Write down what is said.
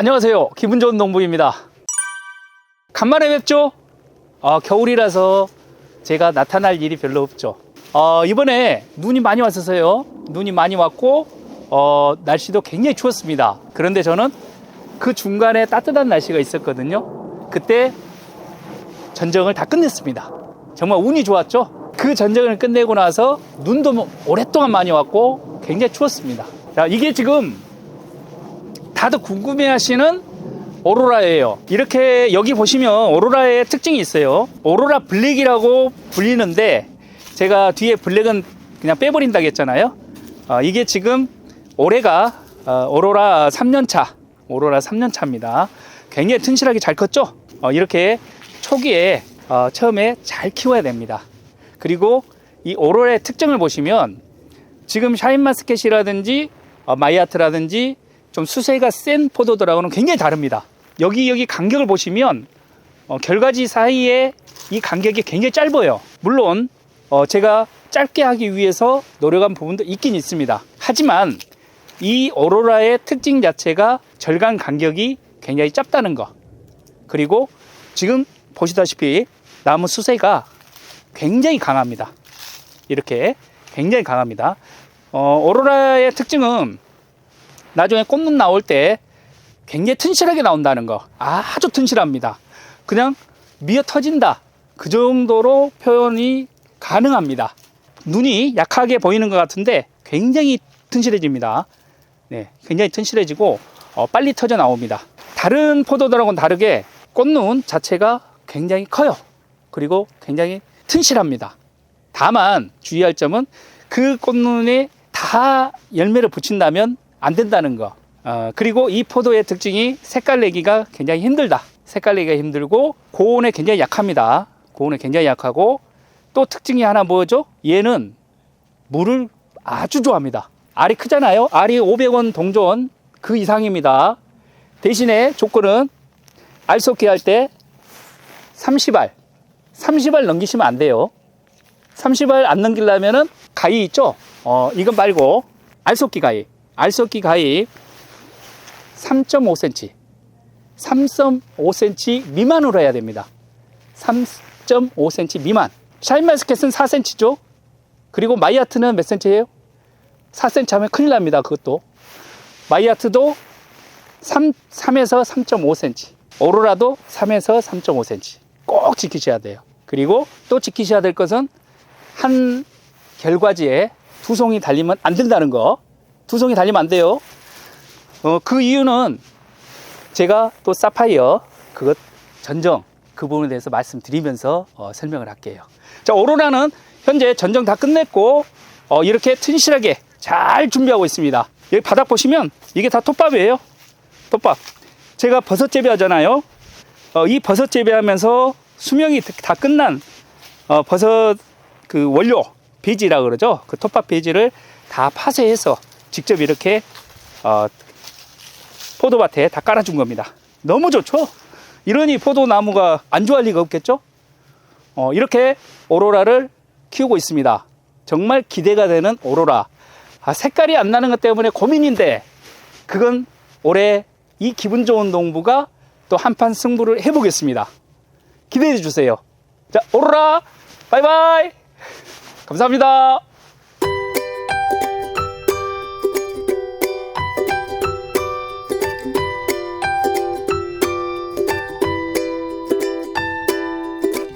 안녕하세요. 기분 좋은 농부입니다. 간만에 뵙죠? 아, 겨울이라서 제가 나타날 일이 별로 없죠. 어, 이번에 눈이 많이 왔었어요. 눈이 많이 왔고, 어, 날씨도 굉장히 추웠습니다. 그런데 저는 그 중간에 따뜻한 날씨가 있었거든요. 그때 전쟁을 다 끝냈습니다. 정말 운이 좋았죠? 그 전쟁을 끝내고 나서 눈도 뭐 오랫동안 많이 왔고 굉장히 추웠습니다. 자, 이게 지금 다들 궁금해 하시는 오로라예요. 이렇게 여기 보시면 오로라의 특징이 있어요. 오로라 블랙이라고 불리는데 제가 뒤에 블랙은 그냥 빼버린다고 했잖아요. 어, 이게 지금 올해가 어, 오로라 3년차, 오로라 3년차입니다. 굉장히 튼실하게 잘 컸죠? 어, 이렇게 초기에 어, 처음에 잘 키워야 됩니다. 그리고 이 오로라의 특징을 보시면 지금 샤인마스켓이라든지 어, 마이아트라든지 좀 수세가 센 포도들하고는 굉장히 다릅니다. 여기 여기 간격을 보시면 어, 결과지 사이에 이 간격이 굉장히 짧아요. 물론 어, 제가 짧게 하기 위해서 노력한 부분도 있긴 있습니다. 하지만 이 오로라의 특징 자체가 절간 간격이 굉장히 짧다는 거. 그리고 지금 보시다시피 나무 수세가 굉장히 강합니다. 이렇게 굉장히 강합니다. 어, 오로라의 특징은 나중에 꽃눈 나올 때 굉장히 튼실하게 나온다는 거. 아주 튼실합니다. 그냥 미어 터진다. 그 정도로 표현이 가능합니다. 눈이 약하게 보이는 것 같은데 굉장히 튼실해집니다. 네, 굉장히 튼실해지고 어, 빨리 터져 나옵니다. 다른 포도들하고는 다르게 꽃눈 자체가 굉장히 커요. 그리고 굉장히 튼실합니다. 다만 주의할 점은 그 꽃눈에 다 열매를 붙인다면 안 된다는 거. 어, 그리고 이 포도의 특징이 색깔 내기가 굉장히 힘들다. 색깔 내기가 힘들고 고온에 굉장히 약합니다. 고온에 굉장히 약하고 또 특징이 하나 뭐죠? 얘는 물을 아주 좋아합니다. 알이 크잖아요. 알이 500원 동전 그 이상입니다. 대신에 조건은 알 쏟기 할 때 30알, 30알 넘기시면 안 돼요. 30알 안 넘기려면은 가위 있죠? 어, 이건 말고 알 쏟기 가위. 알 쏟기 가위 3.5cm. 3.5cm 미만으로 해야 됩니다. 3.5cm 미만. 샤인마스켓은 4cm죠. 그리고 마이아트는 몇 cm예요? 4cm 하면 큰일 납니다. 그것도. 마이아트도 3, 3에서 3.5cm. 오로라도 3에서 3.5cm. 꼭 지키셔야 돼요. 그리고 또 지키셔야 될 것은 한 결과지에 두 송이 달리면 안 된다는 거. 두 송이 달리면 안 돼요. 어, 그 이유는 제가 또 사파이어 그것 전정 그 부분에 대해서 말씀드리면서 어, 설명을 할게요. 자, 오로라는 현재 전정 다 끝냈고 어, 이렇게 튼실하게 잘 준비하고 있습니다. 여기 바닥 보시면 이게 다 톱밥이에요. 톱밥. 제가 버섯 재배하잖아요. 어, 이 버섯 재배하면서 수명이 다 끝난 어, 버섯 그 원료 배지라 그러죠. 그 톱밥 배지를 다 파쇄해서 직접 이렇게 어, 포도밭에 다 깔아준 겁니다. 너무 좋죠? 이러니 포도나무가 안 좋아할 리가 없겠죠? 어, 이렇게 오로라를 키우고 있습니다. 정말 기대가 되는 오로라. 아, 색깔이 안 나는 것 때문에 고민인데, 그건 올해 이 기분 좋은 농부가 또 한판 승부를 해보겠습니다. 기대해 주세요. 자, 오로라! 바이바이! 감사합니다.